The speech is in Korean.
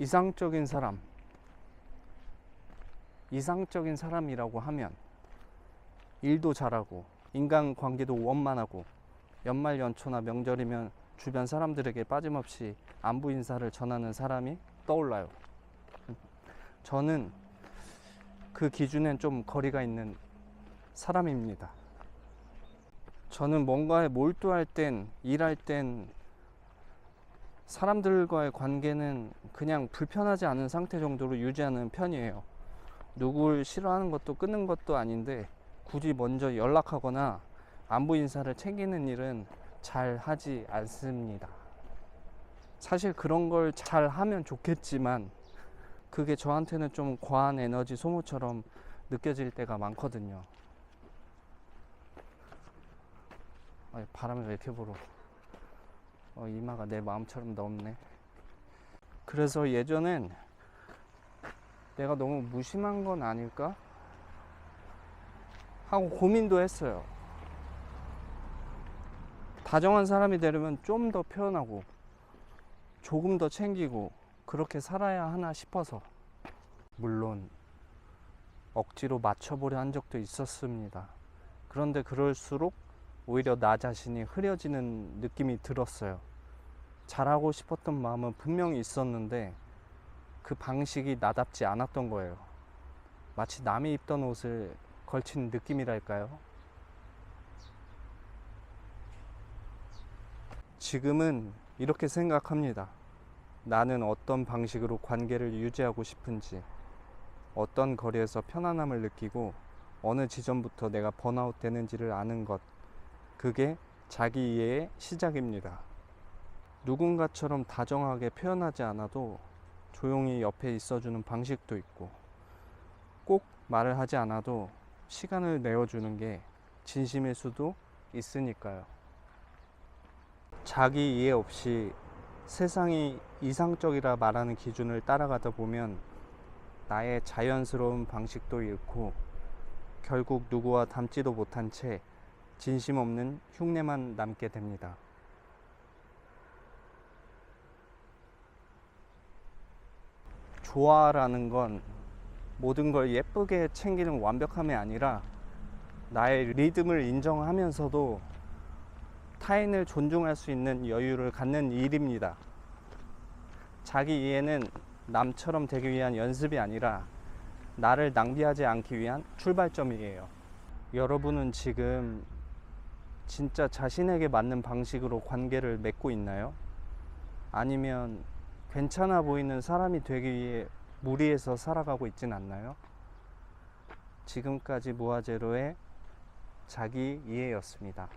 이상적인 사람, 이상적인 사람이라고 하면 일도 잘하고 인간 관계도 원만하고 연말 연초나 명절이면 주변 사람들에게 빠짐없이 안부 인사를 전하는 사람이 떠올라요. 저는 그 기준엔 좀 거리가 있는 사람입니다. 저는 뭔가에 몰두할 땐, 일할 땐 사람들과의 관계는 그냥 불편하지 않은 상태 정도로 유지하는 편이에요. 누굴 싫어하는 것도 끊는 것도 아닌데 굳이 먼저 연락하거나 안부 인사를 챙기는 일은 잘 하지 않습니다. 사실 그런 걸 잘 하면 좋겠지만 그게 저한테는 좀 과한 에너지 소모처럼 느껴질 때가 많거든요. 바람이 왜 이렇게 불어? 어, 이마가 내 마음처럼 넓네. 그래서 예전엔 내가 너무 무심한 건 아닐까? 하고 고민도 했어요. 다정한 사람이 되려면 좀 더 표현하고 조금 더 챙기고 그렇게 살아야 하나 싶어서 물론 억지로 맞춰보려 한 적도 있었습니다. 그런데 그럴수록 오히려 나 자신이 흐려지는 느낌이 들었어요. 잘하고 싶었던 마음은 분명히 있었는데 그 방식이 나답지 않았던 거예요. 마치 남이 입던 옷을 걸친 느낌이랄까요? 지금은 이렇게 생각합니다. 나는 어떤 방식으로 관계를 유지하고 싶은지, 어떤 거리에서 편안함을 느끼고, 어느 지점부터 내가 번아웃 되는지를 아는 것, 그게 자기 이해의 시작입니다. 누군가처럼 다정하게 표현하지 않아도 조용히 옆에 있어주는 방식도 있고, 꼭 말을 하지 않아도 시간을 내어주는 게 진심일 수도 있으니까요. 자기 이해 없이 세상이 이상적이라 말하는 기준을 따라가다 보면 나의 자연스러운 방식도 잃고 결국 누구와 닮지도 못한 채 진심 없는 흉내만 남게 됩니다. 좋아라는 건 모든 걸 예쁘게 챙기는 완벽함이 아니라 나의 리듬을 인정하면서도 타인을 존중할 수 있는 여유를 갖는 일입니다. 자기 이해는 남처럼 되기 위한 연습이 아니라 나를 낭비하지 않기 위한 출발점이에요. 여러분은 지금 진짜 자신에게 맞는 방식으로 관계를 맺고 있나요? 아니면 괜찮아 보이는 사람이 되기 위해 무리해서 살아가고 있진 않나요? 지금까지 무아제로의 자기 이해였습니다.